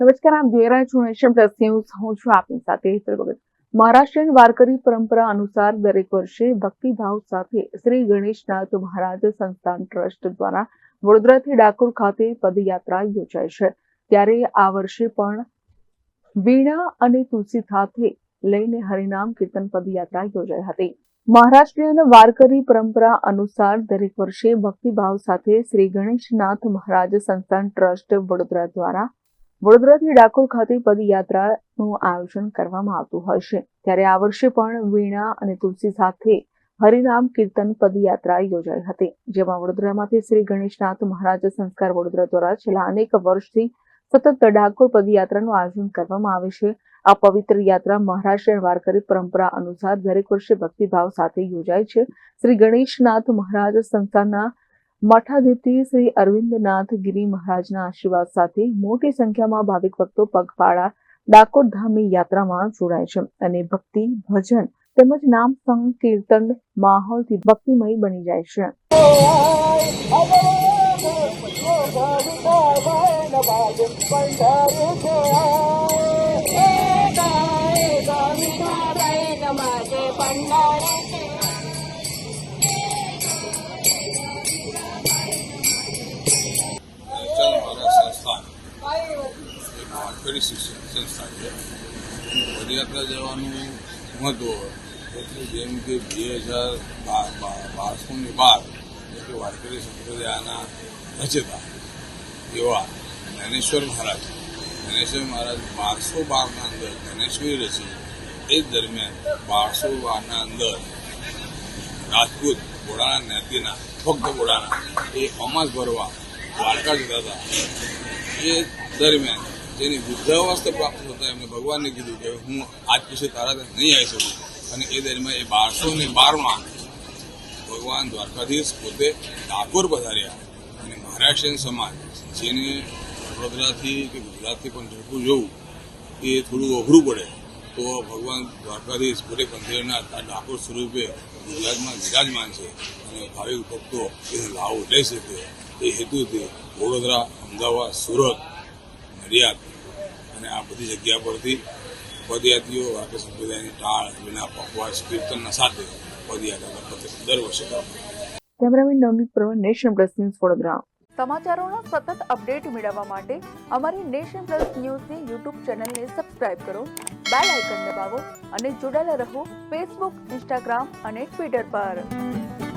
નમસ્કાર, આપ જોઈ રહ્યા છો નેશન હું છું આપની સાથે હેતલ વારકરી પરંપરા અનુસાર દરેક વર્ષે ભક્તિભાવ સાથે શ્રી ગણેશનાથ મહારાજ સંસ્થાન ટ્રસ્ટ દ્વારા વડોદરાથી ડાકોર ખાતે પદયાત્રા યોજાય છે. ત્યારે આ વર્ષે પણ વીણા અને તુલસી સાથે લઈને હરિનામ કીર્તન પદયાત્રા યોજાઈ હતી. મહારાષ્ટ્રીયન વારકરી પરંપરા અનુસાર દરેક વર્ષે ભક્તિભાવ સાથે શ્રી ગણેશનાથ મહારાજ સંસ્થાન ટ્રસ્ટ વડોદરા દ્વારા વડોદરાથી ડાકોર ખાતે પદયાત્રાનું આયોજન કરવામાં આવતું હોય છે. ત્યારે આ વર્ષે પણ વીણા અને તુલસી સાથે હરિનામ કીર્તન પદયાત્રા યોજાઈ હતી, જેમાં વડોદરામાંથી શ્રી ગણેશનાથ મહારાજ સંસ્કાર વડોદરા દ્વારા છેલ્લા અનેક વર્ષથી સતત ડાકોર પદયાત્રાનું આયોજન કરવામાં આવે છે. આ પવિત્ર યાત્રા મહારાષ્ટ્ર વારકરી પરંપરા અનુસાર દરેક વર્ષે ભક્તિભાવ સાથે યોજાય છે. શ્રી ગણેશનાથ મહારાજ સંસ્થાનના મઠાધિપતિ શ્રી અરવિંદનાથ ગિરી મહારાજના આશીર્વાદ સાથે મોટી સંખ્યામાં ભાવિક ભક્તો પગપાળા ડાકોર ધામની યાત્રામાં જોડાય છે અને ભક્તિ, ભજન તેમજ નામ સંકીર્તન માહોલથી ભક્તિમય બની જાય છે. નેચર એ શિક્ષણ સંસ્થા છે પદયાત્રા જવાનું મહત્વ એટલે જેમ કે બે હજાર બાર બારસોની બાર, એટલે વારકરી સંપ્રદાયના રચેતા એવા જ્ઞાનેશ્વર મહારાજ. જ્ઞાનેશ્વર મહારાજ બારસો બારના અંદર જ્ઞાનેશ્વરી રચી. એ દરમિયાન બારસો બારના અંદર રાજપૂત બોડાના જ્ઞાતિના ફક્ત બોડાના એ અમાસ ભરવા દ્વારકા જતા હતા. એ દરમિયાન જેની વૃદ્ધાવસ્થા પ્રાપ્ત થતા એમને ભગવાનને કીધું કે હું આજ પછી તારા નહીં આવી શકું. અને એ દરમિયાન એ બારસો ને બારમાં ભગવાન દ્વારકાધીશ પોતે ડાકોર પધાર્યા. અને મહારાષ્ટ્રીયન સમાજ, જેને વડોદરાથી કે ગુજરાતથી પણ ઝડપું જવું, એ થોડું અઘરું પડે. તો ભગવાન દ્વારકાધીશ પોતે આ ડાકોર સ્વરૂપે ગુજરાતમાં વિરાજમાન છે. અને ભાવિક ભક્તો એનો લાભ લઈ શકે. એ હેતુથી વડોદરા, અમદાવાદ, સુરત નડિયાદ અને આ બધી જગ્યા પરથી પદયાત્રીઓ વારકા સંપ્રદાયની ટાળ વિના પકવાસ કીર્તનના સાથે પદયાત્રા દર વર્ષે કરવામાં cameraman Navneet Pravin nation plus news Vadodara. સમાચારોના સતત અપડેટ મેળવવા માટે અમારી નેશન પ્લસ ન્યૂઝની યુટ્યુબ ચેનલને સબસ્ક્રાઇબ કરો બેલ આઇકન દબાવો અને જોડાયેલા રહો ફેસબુક ઇન્સ્ટાગ્રામ અને ટ્વિટર પર.